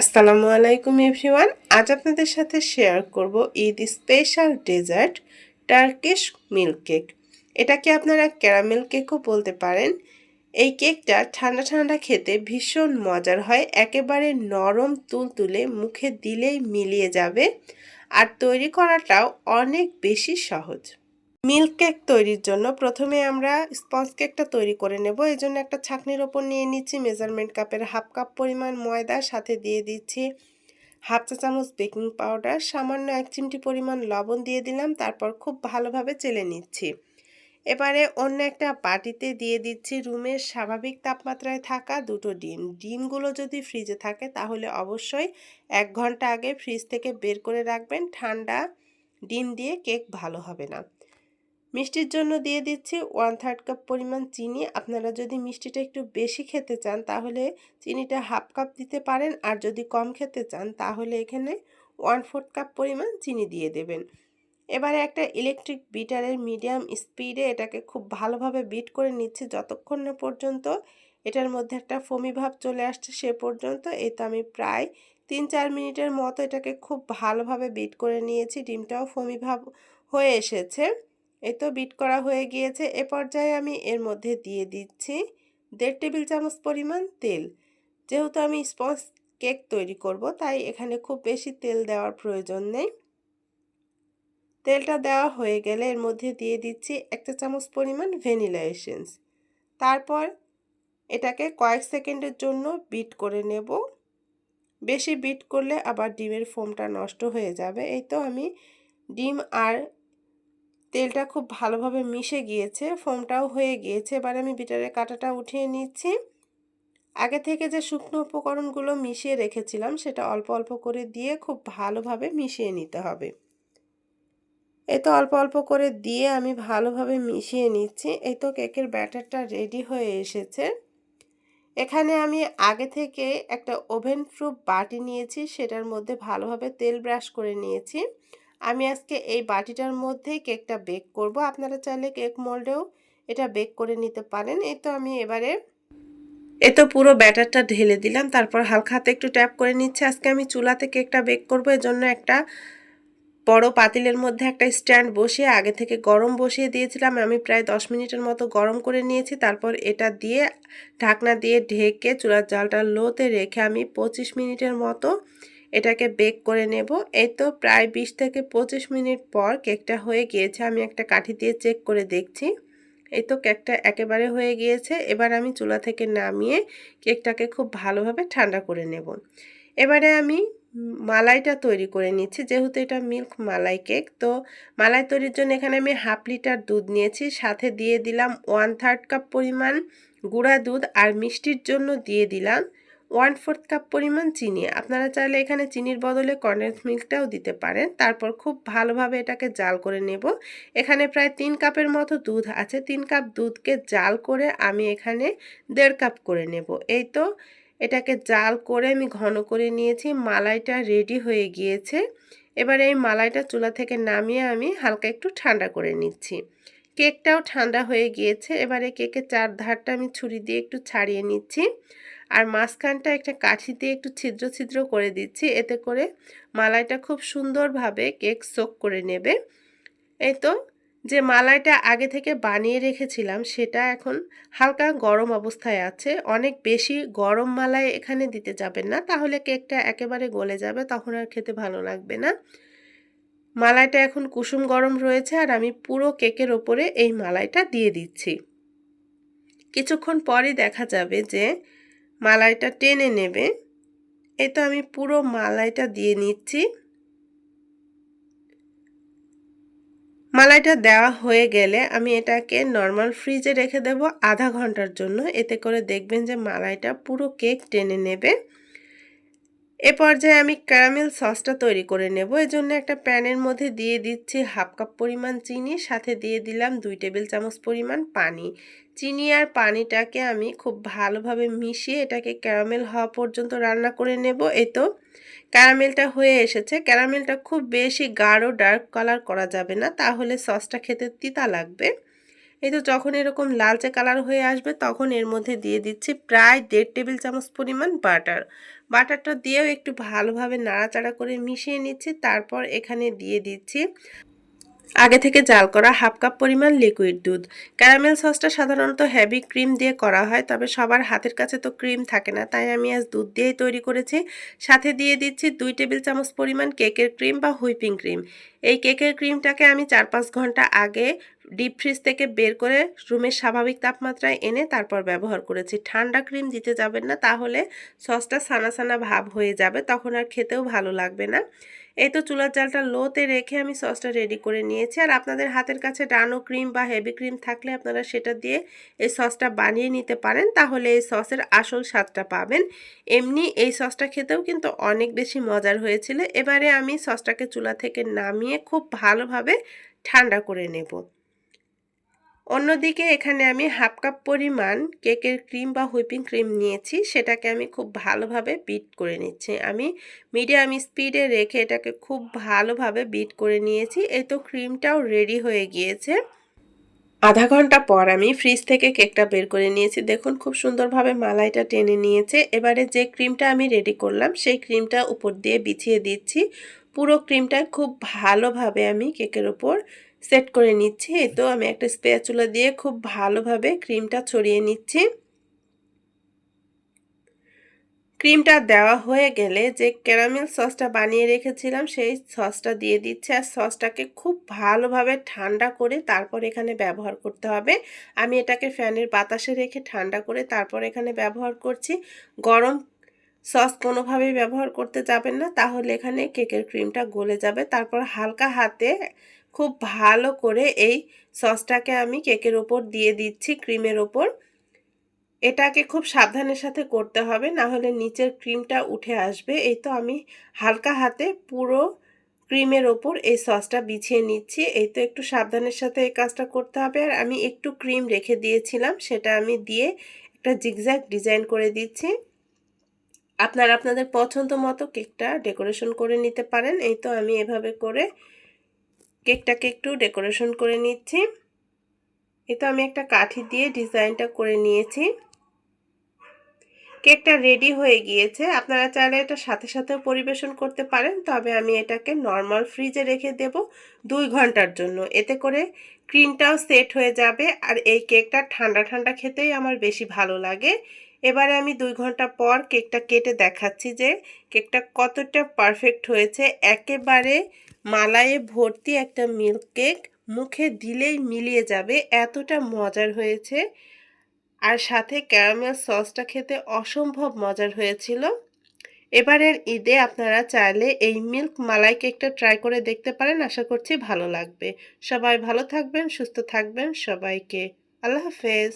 আসসালামু আলাইকুম এভরিওয়ান। আজ আপনাদের সাথে শেয়ার করব Eid special dessert Turkish milk cake এটাকে আপনারা ক্যারামেল কেকও বলতে পারেন? এই কেকটা ঠান্ডা ঠান্ডা খেতে ভীষণ মজার হয়, একেবারে নরম তুলতুলে মুখে দিলেই মিলিয়ে যাবে, আর তৈরি করাটাও অনেক বেশি সহজ। মিল্ক কেক তৈরির জন্য প্রথমে আমরা স্পঞ্জ কেকটা তৈরি করে নেব। এই জন্য একটা ছাকনির ওপর নিয়ে নিচ্ছি মেজারমেন্ট কাপের হাফ কাপ পরিমাণ ময়দা, সাথে দিয়ে দিচ্ছি হাফ চা চামচ বেকিং পাউডার, সামান্য এক চিমটি পরিমাণ লবণ দিয়ে দিলাম, তারপর খুব ভালোভাবে চেলে নিচ্ছি। এবারে অন্য একটা বাটিতে দিয়ে দিচ্ছি রুমের স্বাভাবিক তাপমাত্রায় থাকা দুটো ডিম। ডিমগুলো যদি ফ্রিজে থাকে, তাহলে অবশ্যই এক ঘণ্টা আগে ফ্রিজ থেকে বের করে রাখবেন। ঠান্ডা ডিম দিয়ে কেক ভালো হবে না। মিষ্টির জন্য দিয়ে দিচ্ছি ওয়ান থার্ড কাপ পরিমাণ চিনি। আপনারা যদি মিষ্টিটা একটু বেশি খেতে চান, তাহলে চিনিটা হাফ কাপ দিতে পারেন। আর যদি কম খেতে চান, তাহলে এখানে ওয়ান ফোর্থ কাপ পরিমাণ চিনি দিয়ে দেবেন। এবারে একটা ইলেকট্রিক বিটারের মিডিয়াম স্পিডে এটাকে খুব ভালোভাবে বিট করে নিচ্ছি। যতক্ষণ না পর্যন্ত এটার মধ্যে একটা ফমি ভাব চলে আসছে, সে পর্যন্ত এই তো আমি প্রায় তিন চার মিনিটের মতো এটাকে খুব ভালোভাবে বিট করে নিয়েছি। ডিমটাও ফমি ভাব হয়ে এসেছে। এই তো বিট করা হয়ে গিয়েছে। এ পর্যায়ে আমি এর মধ্যে দিয়ে দিচ্ছি দেড় টেবিল চামচ পরিমাণ তেল। যেহেতু আমি স্পঞ্জ কেক তৈরি করব, তাই এখানে খুব বেশি তেল দেওয়ার প্রয়োজন নেই। তেলটা দেওয়া হয়ে গেলে এর মধ্যে দিয়ে দিচ্ছি একটা চামচ পরিমাণ ভ্যানিলা এসেন্স তারপর এটাকে কয়েক সেকেন্ডের জন্য বিট করে নেব। বেশি বিট করলে আবার ডিমের ফোমটা নষ্ট হয়ে যাবে। এই তো আমি ডিম আর তেলটা খুব ভালোভাবে মিশে গিয়েছে, ফোমটাও হয়ে গিয়েছে। এবার আমি বিটারের কাঁটাটা উঠিয়ে নিচ্ছি। আগে থেকে যে শুকনো উপকরণগুলো মিশিয়ে রেখেছিলাম, সেটা অল্প অল্প করে দিয়ে খুব ভালোভাবে মিশিয়ে নিতে হবে। এই তো অল্প অল্প করে দিয়ে আমি ভালোভাবে মিশিয়ে নিচ্ছি। এই তো কেকের ব্যাটারটা রেডি হয়ে এসেছে। এখানে আমি আগে থেকে একটা ওভেন প্রুফ বাটি নিয়েছি, সেটার মধ্যে ভালোভাবে তেল ব্রাশ করে নিয়েছি। আমি আজকে এই বাটিটার মধ্যেই কেকটা বেক করব। আপনারা চাইলে কেক মোল্ডেও এটা বেক করে নিতে পারেন। এই তো আমি এবারে এ তো পুরো ব্যাটারটা ঢেলে দিলাম। তারপর হালকা হাতে একটু ট্যাপ করে নিচ্ছে। আজকে আমি চুলাতে কেকটা বেক করব। এজন্য একটা বড় পাতিলের মধ্যে একটা স্ট্যান্ড বসিয়ে আগে থেকে গরম বসিয়ে দিয়েছিলাম। আমি প্রায় দশ মিনিটের মতো গরম করে নিয়েছি। তারপর এটা দিয়ে ঢাকনা দিয়ে ঢেকে চুলার জালটা লোতে রেখে আমি পঁচিশ মিনিটের মতো এটাকে বেক করে নেব। এই তো প্রায় বিশ থেকে পঁচিশ মিনিট পর কেকটা হয়ে গিয়েছে। আমি একটা কাঠি দিয়ে চেক করে দেখছি। এই তো কেকটা একেবারে হয়ে গিয়েছে। এবার আমি চুলা থেকে নামিয়ে কেকটাকে খুব ভালোভাবে ঠান্ডা করে নেব। এবারে আমি মালাইটা তৈরি করে নিচ্ছি। যেহেতু এটা মিল্ক মালাই কেক, তো মালাই তৈরির জন্য এখানে আমি হাফ লিটার দুধ নিয়েছি। সাথে দিয়ে দিলাম ওয়ান থার্ড কাপ পরিমাণ গুঁড়া দুধ আর মিষ্টির জন্য দিয়ে দিলাম ওয়ান ফোর্থ কাপ পরিমাণ চিনি। আপনারা চাইলে এখানে চিনির বদলে কন্ডেন্স মিল্কটাও দিতে পারেন। তারপর খুব ভালোভাবে এটাকে জাল করে নেব। এখানে প্রায় তিন কাপের মতো দুধ আছে। তিন কাপ দুধকে জাল করে আমি এখানে দেড় কাপ করে নেব। এই তো এটাকে জাল করে আমি ঘন করে নিয়েছি। মালাইটা রেডি হয়ে গিয়েছে। এবার এই মালাইটা চুলা থেকে নামিয়ে আমি হালকা একটু ঠান্ডা করে নিচ্ছি। কেকটাও ঠান্ডা হয়ে গিয়েছে। এবারে কেকের চার ধারটা আমি ছুরি দিয়ে একটু ছাড়িয়ে নিচ্ছি। আর মাঝখানটা একটা কাঠি দিয়ে একটু ছিদ্র ছিদ্র করে দিচ্ছি। এতে করে মালাইটা খুব সুন্দরভাবে কেক সোক করে নেবে। এই তো, যে মালাইটা আগে থেকে বানিয়ে রেখেছিলাম, সেটা এখন হালকা গরম অবস্থায় আছে। অনেক বেশি গরম মালাই এখানে দিতে যাবেন না, তাহলে কেকটা একেবারে গলে যাবে, তখন আর খেতে ভালো লাগবে না। মালাইটা এখন কুসুম গরম রয়েছে, আর আমি পুরো কেকের ওপরে এই মালাইটা দিয়ে দিচ্ছি। কিছুক্ষণ পরই দেখা যাবে যে মালাইটা টেনে নেবে। এই তো আমি পুরো মালাইটা দিয়ে নিচ্ছি। মালাইটা দেওয়া হয়ে গেলে আমি এটাকে নর্মাল ফ্রিজে রেখে দেব আধা ঘণ্টার জন্য। এতে করে দেখবেন যে মালাইটা পুরো কেক টেনে নেবে। এ পর্যায়ে আমি ক্যারামেল সসটা তৈরি করে নেব। জন্য একটা প্যানের মধ্যে দিয়ে দিচ্ছি হাফ কাপ পরিমাণ চিনি, সাথে দিয়ে দিলাম দুই টেবিল চামচ পরিমাণ পানি। চিনি আর পানিটাকে আমি খুব ভালোভাবে মিশিয়ে এটাকে ক্যারামেল হওয়া পর্যন্ত রান্না করে নেব। এই তো ক্যারামেলটা হয়ে এসেছে। ক্যারামেলটা খুব বেশি গাঢ়, ডার্ক কালার করা যাবে না। তাহলে সসটা খেতে তিতা লাগবে। এই তো যখন এরকম লালচে কালার হয়ে আসবে, তখন এর মধ্যে দিয়ে দিচ্ছি প্রায় দেড় টেবিল চামচ পরিমাণ বাটার। বাটারটা দিয়েও একটু ভালোভাবে নাড়াচাড়া করে মিশিয়ে নিচ্ছি। তারপর এখানে দিয়ে দিচ্ছি আগে থেকে জাল করা হাফ কাপ পরিমাণ লিকুইড দুধ। ক্যারামেল সসটা সাধারণত হেভি ক্রিম দিয়ে করা হয়, তবে সবার হাতের কাছে তো ক্রিম থাকে না, তাই আমি আজ দুধ দিয়েই তৈরি করেছি। সাথে দিয়ে দিচ্ছি দুই টেবিল চামচ পরিমাণ কেকের ক্রিম বা হুইপিং ক্রিম। এই কেকের ক্রিমটাকে আমি চার পাঁচ ঘণ্টা আগে ডিপ ফ্রিজ থেকে বের করে রুমের স্বাভাবিক তাপমাত্রায় এনে তারপর ব্যবহার করেছি। ঠান্ডা ক্রিম দিতে যাবেন না, তাহলে সসটা সানা সানা ভাব হয়ে যাবে, তখন আর খেতেও ভালো লাগবে না। এই তো চুলার জালটা লোতে রেখে আমি সসটা রেডি করে নিয়েছি। আর আপনাদের হাতের কাছে ডানো ক্রিম বা হেভি ক্রিম থাকলে আপনারা সেটা দিয়ে এই সসটা বানিয়ে নিতে পারেন। তাহলে এই সসের আসল স্বাদটা পাবেন। এমনি এই সসটা খেতেও কিন্তু অনেক বেশি মজার হয়েছিল। এবারে আমি সসটাকে চুলা থেকে নামিয়ে খুব ভালোভাবে ঠান্ডা করে নেব। অন্যদিকে এখানে আমি হাফ কাপ পরিমাণ কেকের ক্রিম বা হুইপিং ক্রিম নিয়েছি, সেটাকে আমি খুব ভালোভাবে বিট করে নিচ্ছি। আমি মিডিয়াম স্পিডে রেখে এটাকে খুব ভালোভাবে বিট করে নিয়েছি। এই তো ক্রিমটাও রেডি হয়ে গিয়েছে। আধা ঘণ্টা পর আমি ফ্রিজ থেকে কেকটা বের করে নিয়েছি। দেখুন, খুব সুন্দরভাবে মালাইটা টেনে নিয়েছে। এবারে যে ক্রিমটা আমি রেডি করলাম, সেই ক্রিমটা উপর দিয়ে বিছিয়ে দিচ্ছি। পুরো ক্রিমটা খুব ভালোভাবে আমি কেকের ওপর সেট করে নিচ্ছি। তো আমি একটা স্পেচুলা দিয়ে খুব ভালোভাবে ক্রিমটা ছড়িয়ে নিচ্ছি। ক্রিমটা দেওয়া হয়ে গেলে যে ক্যারামেল সসটা বানিয়ে রেখেছিলাম, সেই সসটা দিয়ে দিচ্ছে। আর সসটাকে খুব ভালোভাবে ঠান্ডা করে তারপর এখানে ব্যবহার করতে হবে। আমি এটাকে ফ্যানের বাতাসে রেখে ঠান্ডা করে তারপর এখানে ব্যবহার করছি। গরম সস কোনোভাবেই ব্যবহার করতে যাবেন না, তাহলে এখানে কেকের ক্রিমটা গলে যাবে। তারপর হালকা হাতে খুব ভালো করে এই সসটাকে আমি কেকের ওপর দিয়ে দিচ্ছি, ক্রিমের ওপর। এটাকে খুব সাবধানের সাথে করতে হবে না হলে নিচের ক্রিমটা উঠে আসবে। এই তো আমি হালকা হাতে পুরো ক্রিমের ওপর এই সসটা বিছিয়ে নিচ্ছি। এই তো একটু সাবধানের সাথে এই কাজটা করতে হবে। আর আমি একটু ক্রিম রেখে দিয়েছিলাম, সেটা আমি দিয়ে একটা জিগজ্যাগ ডিজাইন করে দিচ্ছি। আপনারা আপনাদের পছন্দ মতো কেকটা ডেকোরেশন করে নিতে পারেন। এই তো আমি এভাবে করে কেকটাকে একটু ডেকোরেশন করে নিচ্ছি। এ তো আমি একটা কাঠি দিয়ে ডিজাইনটা করে নিয়েছি। কেকটা রেডি হয়ে গিয়েছে। আপনারা চাইলে এটা সাথে সাথেও পরিবেশন করতে পারেন, তবে আমি এটাকে নর্মাল ফ্রিজে রেখে দেব দুই ঘণ্টার জন্য। এতে করে ক্রিমটাও সেট হয়ে যাবে আর এই কেকটা ঠান্ডা ঠান্ডা খেতেই আমার বেশি ভালো লাগে। এবারে আমি দুই ঘণ্টা পর কেকটা কেটে দেখাচ্ছি যে কেকটা কতটা পারফেক্ট হয়েছে। একেবারে মালায়ে ভর্তি একটা মিল্ক কেক মুখে দিলেই মিলিয়ে যাবে, এতটা মজার হয়েছে। আর সাথে ক্যারামেল সসটা খেতে অসম্ভব মজার হয়েছিল। এবারের ঈদে আপনারা চাইলে এই মিল্ক মালাই কেকটা ট্রাই করে দেখতে পারেন, আশা করছি ভালো লাগবে। সবাই ভালো থাকবেন, সুস্থ থাকবেন, সবাইকে আল্লাহ হাফেজ।